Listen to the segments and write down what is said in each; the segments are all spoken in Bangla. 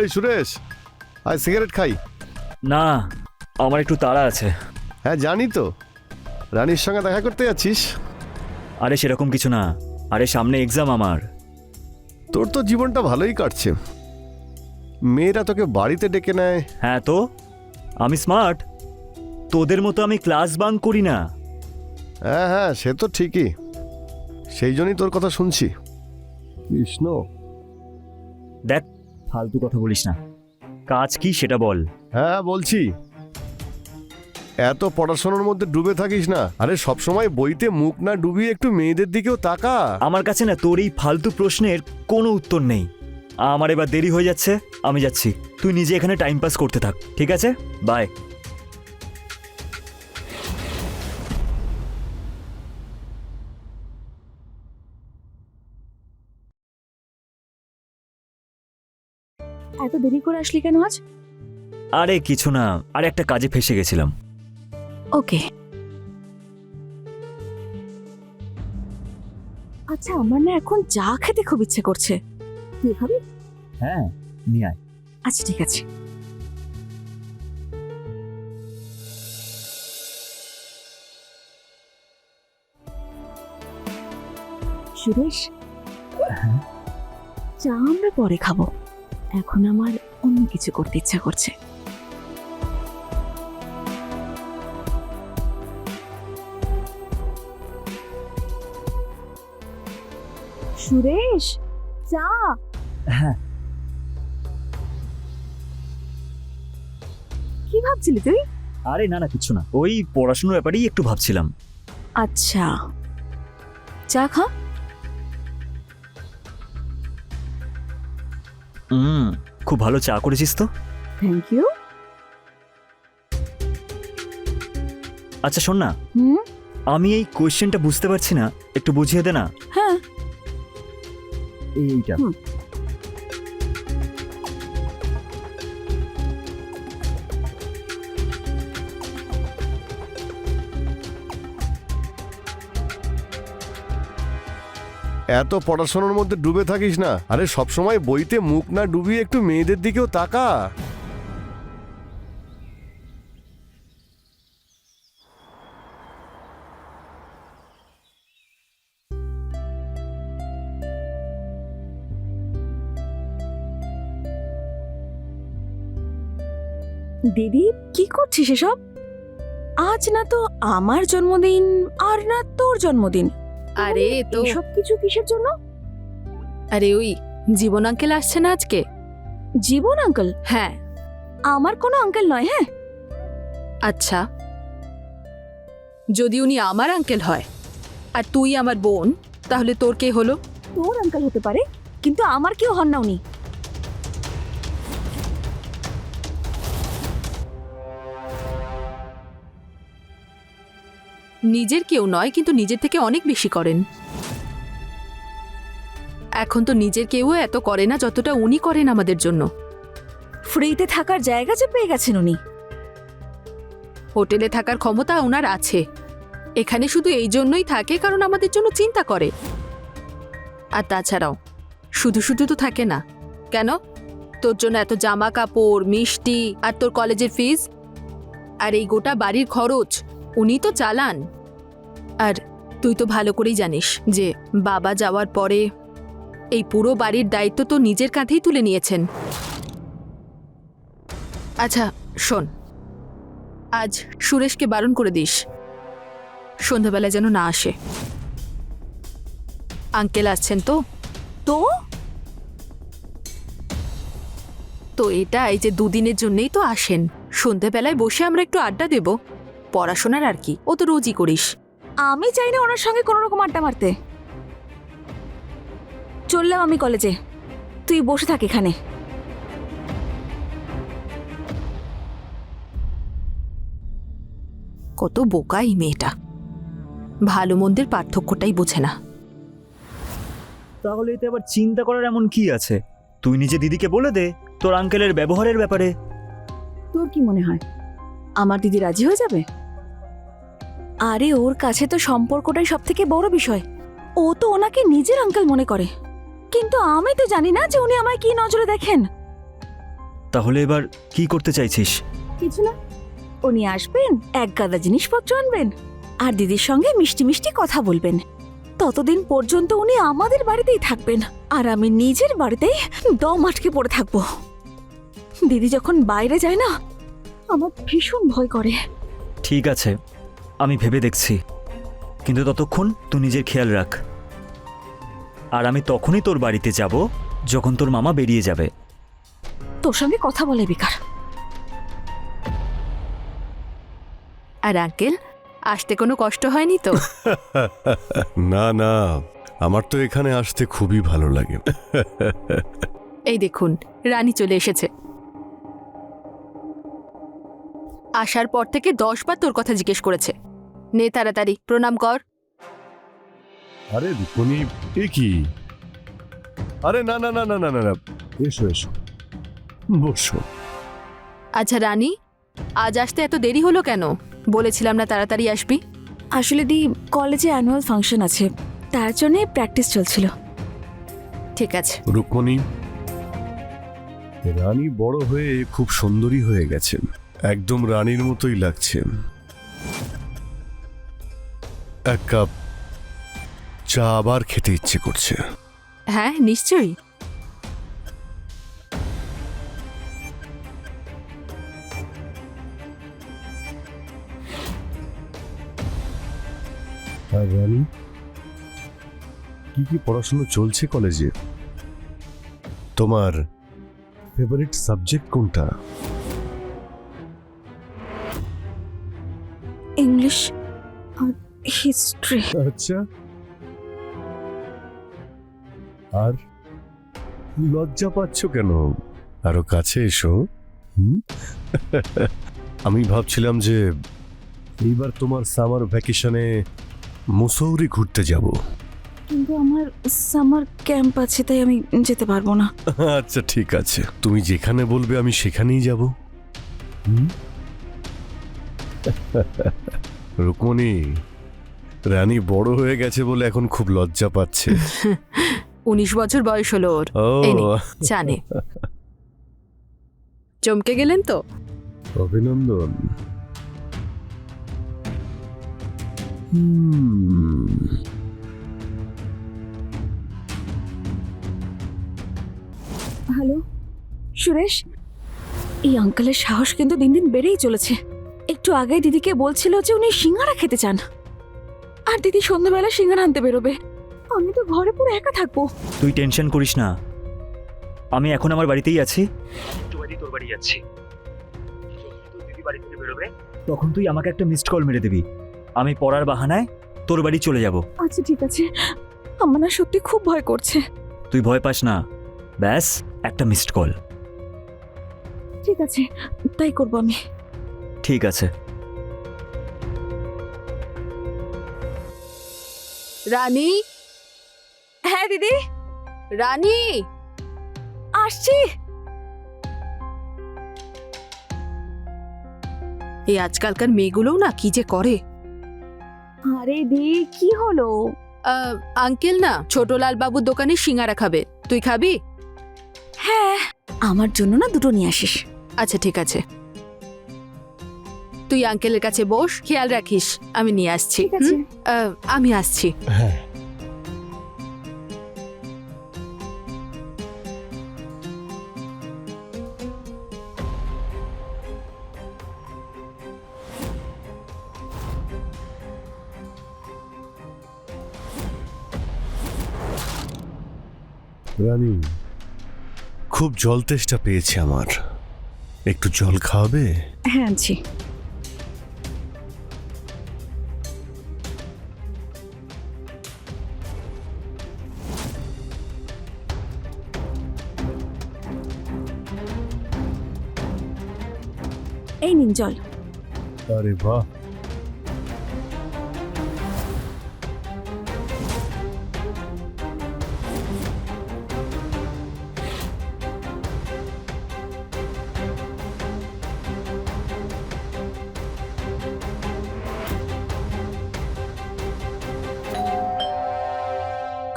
এই সুরেশ আয় সিগারেট খাই? না আমার একটু তাড়া আছে। হ্যাঁ জানি তো। রানীর সঙ্গে দেখা করতে যাচ্ছিস? আরে সেরকম কিছু না। আরে সামনে এক্সাম আমার। তোর তো জীবনটা ভালোই কাটছে। মেয়েরা তোকে বাড়িতে ডেকে নেয়। হ্যাঁ তো? আমি স্মার্ট তোদের মতো আমি ক্লাস বাং করি না। হ্যাঁ হ্যাঁ সে তো ঠিকই। সেই জন্যই তোর কথা শুনছি। কৃষ্ণ। দেখ ফালতু কথা বলিস না। কাজ কি সেটা বল। হ্যাঁ বলছি। এত পড়াশোনার মধ্যে ডুবে থাকিস না। আরে সবসময় বইতে মুখ না ডুবিয়ে একটু মেয়েদের দিকেও তাকা। আমার কাছে না তোর এই ফালতু প্রশ্নের কোনো উত্তর নেই। আমার এবার দেরি হয়ে যাচ্ছে আমি যাচ্ছি। তুই নিজে এখানে টাইম পাস করতে থাক ঠিক আছে? বাই এত দেরি করে আসলি কেন আজ? আরে কিছু না। আর একটা কাজে ফেসে গেছিলাম। ওকে। আচ্ছা আমার না এখন চা খেতে খুব ইচ্ছে করছে। তুই খাবি? হ্যাঁ নিয়ে আয়। আচ্ছা ঠিক আছে। সুরেশ চা আমরা পরে খাব। এখন আমার অন্য কিছু করতে ইচ্ছা করছে। সুরেশ চা হ্যাঁ। কি ভাবছিলি তুই? আরে না না কিছু না। ওই পড়াশোনার ব্যাপারেই একটু ভাবছিলাম। আচ্ছা। চা খা। হুম খুব ভালো চা করেছিস তো। থ্যাংক ইউ আচ্ছা শোন না। হুম? আমি এই কোয়েশ্চেনটা বুঝতে পারছি না একটু বুঝিয়ে দে না। হ্যাঁ। এইটা। এত পড়াশোনার মধ্যে ডুবে থাকিস না। আরে সবসময় বইতে মুখ না ডুবিয়ে একটু মেয়েদের দিকেও তাকা। দিদি, কি করছিস এসব? আজ না তো আমার জন্মদিন আর না তোর জন্মদিন। আরে তো সব কিছু কিসের জন্য? আরে ওই জীবন আঙ্কেল আসছে না আজকে? জীবন আঙ্কেল? হ্যাঁ। আমার কোনো আঙ্কেল নয় হ্যাঁ? আচ্ছা। যদি উনি আমার আঙ্কেল হয় আর তুই আমার বোন তাহলে তোর কে হলো? তোর আঙ্কেল হতে পারে কিন্তু আমার কেউ হন না উনি। নিজের কেউ নয় কিন্তু নিজের থেকে অনেক বেশি করেন। এখন তো নিজের কেউ এত করে না যতটা উনি করেন আমাদের জন্য। ফ্রিতে থাকার জায়গা যে পেয়ে গেছেন উনি। হোটেলে থাকার ক্ষমতা ওনার আছে। এখানে শুধু এই জন্যই থাকে কারণ আমাদের জন্য চিন্তা করে। আর তাছাড়াও শুধু শুধু তো থাকে না। কেন? তোর জন্য এত জামা কাপড় মিষ্টি আর তোর কলেজের ফিস আর এই গোটা বাড়ির খরচ উনি তো চালান। আর তুই তো ভালো করেই জানিস যে বাবা যাওয়ার পরে এই পুরো বাড়ির দায়িত্ব তো নিজের কাঁধেই তুলে নিয়েছেন। আচ্ছা শোন। আজ সুরেশকে বারণ করে দিস। সন্ধ্যাবেলা যেন না আসে। আঙ্কেল আসছেন তো? তো? তো এটা এই যে দুদিনের জন্যই তো আসেন। সন্ধ্যাবেলায় বসে আমরা একটু আড্ডা দেব। পড়াশোনার আর কি। ও তো রোজই করিস। আমি চাই না ওনার সঙ্গে কোনো রকম আড্ডা মারতে। চললাম আমি কলেজে। তুই বসে থাক এখানে। কত বোকা এই মেয়েটা। ভালো মন্দের পার্থক্যটাই বোঝে না। তাহলে এতে আবার চিন্তা করার এমন কি আছে? তুই নিজে দিদিকে বলে দে তোর আঙ্কেলের ব্যবহারের ব্যাপারে। তোর কি মনে হয়? আমার দিদি রাজি হয়ে যাবে? আরে ওর কাছে তো সম্পর্কটাই সব থেকে বড় বিষয়। ও তো ওনাকে নিজের আঙ্কেল মনে করে। কিন্তু আমি তো জানি না যে উনি আমায় কি নজরে দেখেন। তাহলে এবার কি করতে চাইছিস? কিছু না। উনি আসবেন এক গাদা জিনিসপত্র আনবেন আর দিদির সঙ্গে মিষ্টি মিষ্টি কথা বলবেন। ততদিন পর্যন্ত উনি আমাদের বাড়িতেই থাকবেন আর আমি নিজের বাড়িতেই দম আটকে পড়ে থাকব। দিদি যখন বাইরে যায় না আমার ভীষণ ভয় করে। ঠিক আছে। আমি ভেবে দেখছি। কিন্তু ততক্ষণ তুই নিজের খেয়াল রাখ। আর আমি তখনই তোর বাড়িতে যাব যখন তোর মামা বেরিয়ে যাবে। তোর সঙ্গে কথা বলে বেকার। আর আঙ্কেল আসতে কোনো কষ্ট হয়নি তো? না না আমার তো এখানে আসতে খুবই ভালো লাগে। এই দেখুন রানী চলে এসেছে। আসার পর থেকে দশ বার তোর কথা জিজ্ঞেস করেছে। নে তাড়াতাড়ি প্রণাম কর। আরে রুকমণি এ কি? আরে না না না না না না না এসো এসো। বসো। আচ্ছা রানী আজ আসতে এত দেরি হলো কেন? বলেছিলাম না তাড়াতাড়ি আসবি। আসলে দি কলেজে অ্যানুয়াল ফাংশন আছে। তার জন্যে প্র্যাকটিস চলছিল। ঠিক আছে। রুকমণি রানী বড় হয়ে খুব সুন্দরী হয়ে গেছেন। একদম রানীর মতোই লাগছে। এক কাপ চা আবার খেতে ইচ্ছে করছে। হ্যাঁ নিশ্চয়ই। রানী। কি কি পড়াশোনা চলছে কলেজে? তোমার ফেভারিট সাবজেক্ট কোনটা? ইংলিশ আর হিস্ট্রি। আচ্ছা। আর লজ্জা পাচ্ছ কেন? আরও কাছে এসো? আমি ভাবছিলাম যে এইবার তোমার সামার ভ্যাকেশনে মুসৌরি ঘুরতে যাব। কিন্তু আমার সামার ক্যাম্প আছে তাই আমি যেতে পারব না। আচ্ছা ঠিক আছে। তুমি যেখানে বলবে আমি সেখানেই যাব। হুম? রুকমণি রানী বড় হয়ে গেছে বলে এখন খুব লজ্জা পাচ্ছে। উনিশ বছর বয়স হলো ওর। জানে। চমকে গেলেন তো? অভিনন্দন। হ্যালো সুরেশ? এই আঙ্কেলের সাহস কিন্তু দিন দিন বেড়েই চলেছে। একটু আগে দিদিকে বলছিল যে উনি সিঙ্গারা খেতে চান। আর দিদি সন্ধ্যাবেলা সিঙ্গারা আনতে বেরোবে। আমি তো ঘরে পুরো একা থাকব। তুই টেনশন করিস না। আমি এখন আমার বাড়িতেই আছি। একটু বাড়ি তোর বাড়ি যাচ্ছি তখন তুই আমাকে একটা মিসড কল মেরে দিবি। আমি পড়ার বাহানায় তোর বাড়ি চলে যাব। আচ্ছা ঠিক আছে। আমার না সত্যি খুব ভয় করছে। তুই ভয় পাস না। ব্যাস একটা মিসড কল ঠিক আছে তাই করব আমি। ঠিক আছে। রানী? হ্যাঁ দিদি। রানী? আসছি। এই আজকালকার মেয়েগুলোও না কি যে করে? আরে দি কি হলো? আঙ্কেল না ছোটলাল বাবুর দোকানে সিঙ্গারা খাবে। তুই খাবি? হ্যাঁ আমার জন্য না দুটো নিয়ে আসিস। আচ্ছা ঠিক আছে। তুই আঙ্কেলের কাছে বস খেয়াল রাখিস আমি নিয়ে আসছি হুম? আহ, আমি আসছি। হ্যাঁ। রানী খুব জল তেষ্টা পেয়েছে আমার। একটু জল খাওয়াবে? হ্যাঁ আনছি। এই নিন জল আরে বাহ।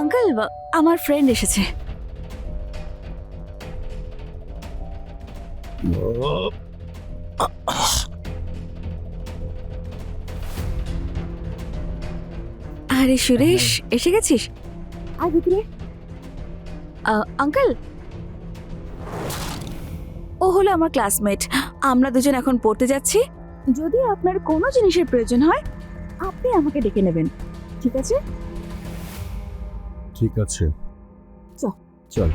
আঙ্কেল আমার ফ্রেন্ড এসেছে। আরে সুরেশ এসে গেছিস? ভিতরে? আঙ্কেল? ও হলো আমার ক্লাসমেট। আমরা দুজন এখন পড়তে যাচ্ছি। যদি আপনার কোনো জিনিসের প্রয়োজন হয় আপনি আমাকে ডেকে নেবেন। ঠিক আছে? ঠিক আছে। চল। চল।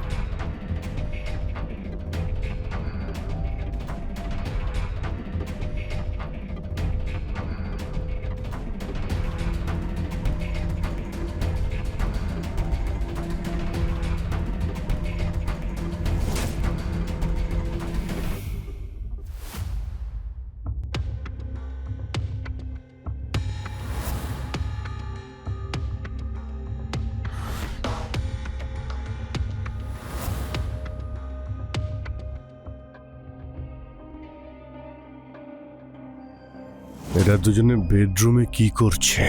এরা দুজনে বেডরুমে কি করছে?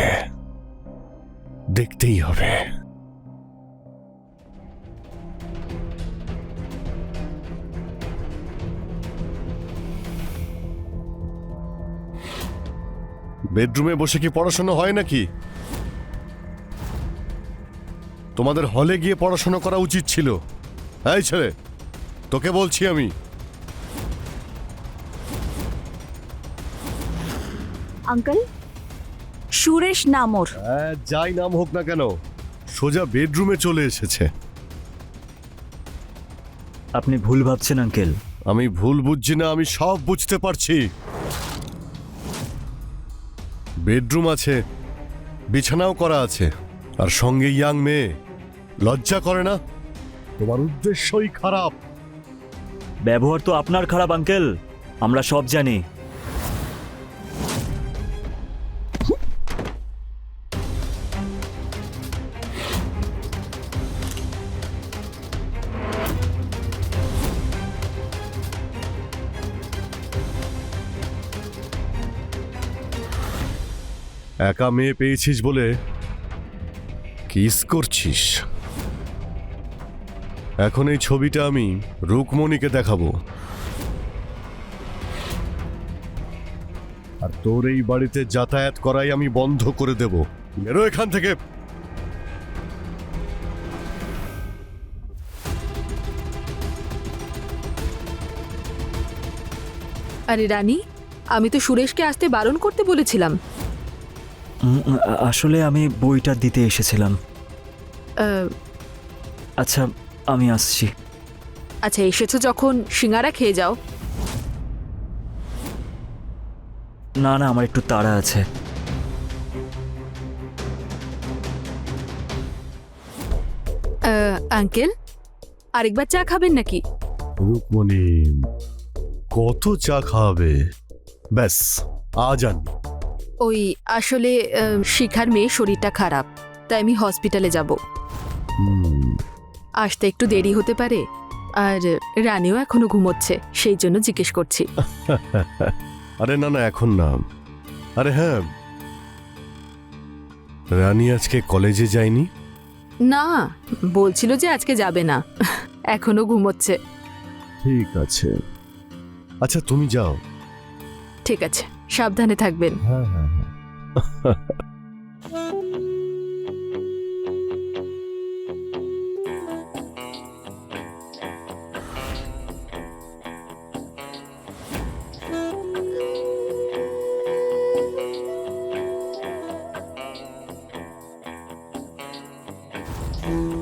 দেখতেই হবে। বেডরুমে বসে কি পড়াশোনা হয় নাকি? তোমাদের হলে গিয়ে পড়াশোনা করা উচিত ছিল। এই ছেলে, তোকে বলছি আমি। আঙ্কেল সুরেশ নামর। হ্যাঁ, যাই নাম হোক না কেন সোজা বেডরুমে চলে এসেছে। আপনি ভুল ভাবছেন আঙ্কেল আমি ভুল বুঝছি না আমি সব বুঝতে পারছি। বেডরুম আছে বিছানাও করা আছে আর সঙ্গে ইয়াং মেয়ে। লজ্জা করে না? তোমার উদ্দেশ্যই খারাপ। ব্যবহার তো আপনার খারাপ আঙ্কেল আমরা সব জানি। একা মেয়ে পেয়েছিস বলে কিস করছিস? এখন এই ছবিটা আমি রুকমণিকে দেখাবো। আর তোর এই বাড়িতে যাতায়াত করাই আমি বন্ধ করে দেব। বেরো এখান থেকে। আরে রানী, আমি তো সুরেশকে আসতে বারণ করতে বলেছিলাম। আসলে আমি বইটা দিতে এসেছিলাম। আচ্ছা আমি আসছি। আচ্ছা এসেছ যখন সিঙ্গারা খেয়ে যাও। না না আমার একটু তাড়া আছে। আঙ্কেল আরেকবার চা খাবেন নাকি? রুকমণি কত চা খাওয়াবে? ব্যাস আজ আন ওই আসলে আহ, শিখার মেয়ে শরীরটা খারাপ তাই আমি হসপিটালে যাব। আসতে একটু দেরি হতে পারে আর রানীও এখনও ঘুমোচ্ছে সেই জন্য জিজ্ঞেস করছি। আরে না না এখন না। আরে হ্যাঁ রানী আজকে কলেজে যায়নি? না বলছিল যে আজকে যাবে না এখনও ঘুমোচ্ছে। ঠিক আছে। আচ্ছা তুমি যাও। ঠিক আছে। সাবধানে থাকবেন। হ্যাঁ হ্যাঁ thank হ্যাঁ। you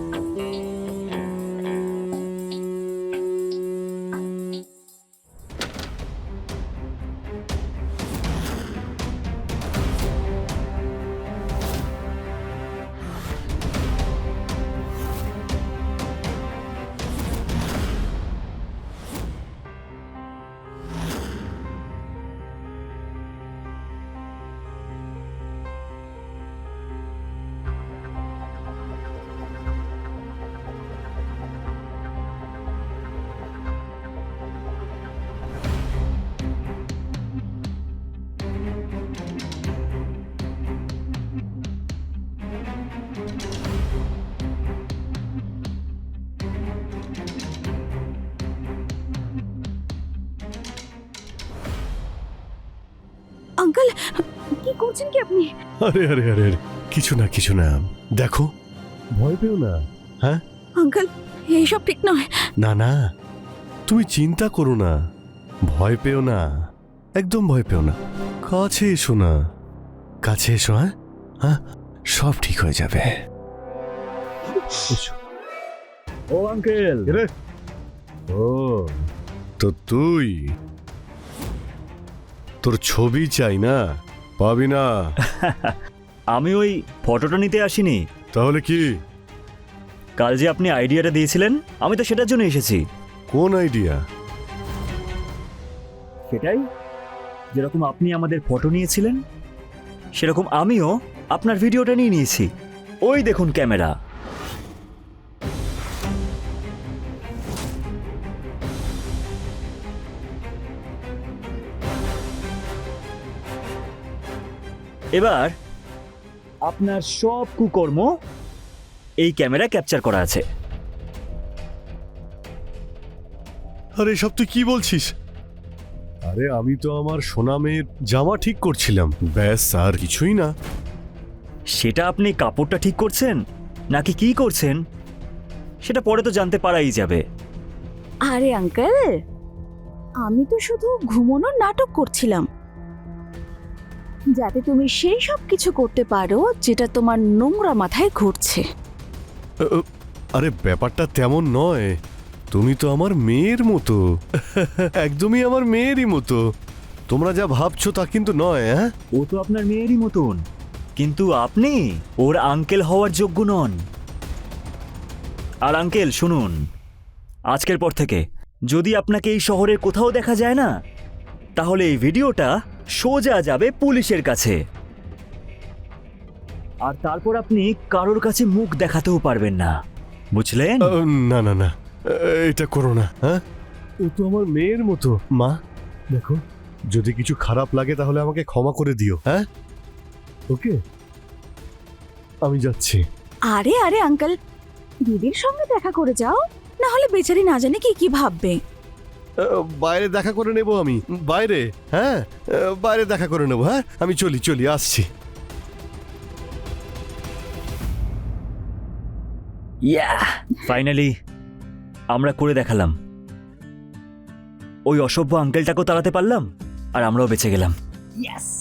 করছেন কি আপনি? আরে আরে আরে আরে, কিছু না কিছু না। দেখো। ভয় পেও না। হ্যাঁ? আঙ্কেল এইসব ঠিক নয়। না না। তুমি চিন্তা করো না। ভয় পেও না। একদম ভয় পেও না। কাছে এসো না। কাছে এসো হ্যাঁ? হ্যাঁ? সব ঠিক হয়ে যাবে। ও আঙ্কেল। এরে ও। তো তুই? তোর ছবি চাই না? পাবি না। আমি ওই ফটোটা নিতে আসিনি। তাহলে কি? কাল যে আপনি আইডিয়াটা দিয়েছিলেন আমি তো সেটার জন্য এসেছি। কোন আইডিয়া? সেটাই যেরকম আপনি আমাদের ফটো নিয়েছিলেন সেরকম আমিও আপনার ভিডিওটা নিয়ে নিয়েছি। ওই দেখুন ক্যামেরা। এবার আপনার সব কুকর্ম এই ক্যামেরা ক্যাপচার করা আছে। আরে সব তুই কি বলছিস? আরে আমি তো আমার সোনা মেয়ের জামা ঠিক করছিলাম। ব্যাস আর কিছুই না। সেটা আপনি কাপড়টা ঠিক করছেন নাকি কি করছেন? সেটা পরে তো জানতে পারাই যাবে। আরে আঙ্কেল আমি তো শুধু ঘুমানোর নাটক করছিলাম। যাতে তুমি সেই সব কিছু করতে পারো যেটা তোমার নোংরা মাথায় ঘুরছে। আরে ব্যাপারটা তেমন নয়। তুমি তো আমার মেয়ের মতো। একদমই আমার মেয়েরই মতো। তোমরা যা ভাবছ তা কিন্তু নয় হ্যাঁ ও তো আপনার মেয়েরই মতন। কিন্তু আপনি ওর আঙ্কেল হওয়ার যোগ্য নন। আর আঙ্কেল শুনুন আজকের পর থেকে যদি আপনাকে এই শহরের কোথাও দেখা যায় না তাহলে এই ভিডিওটা সোজা যাবে পুলিশের কাছে। আর তারপর আপনি কারোর কাছে মুখ দেখাতেও পারবেন না। বুঝলেন? না না না। এটা করো না হ্যাঁ? ও তো আমার মেয়ের মতো। মা দেখো যদি কিছু খারাপ লাগে তাহলে আমাকে ক্ষমা করে দিও হ্যাঁ? ওকে? আমি যাচ্ছি। আরে আরে আঙ্কেল দিদির সঙ্গে দেখা করে যাও। না হলে বেচারি না জানে কি কি ভাববে। বাইরে দেখা করে নেব আমি। বাইরে? হ্যাঁ? বাইরে দেখা করে নেব হ্যাঁ? আমি চলি চলি আসছি। ইয়া ফাইনালি আমরা করে দেখালাম। ওই অসভ্য আঙ্কেলটাকেও তাড়াতে পারলাম আর আমরাও বেঁচে গেলাম। ইয়েস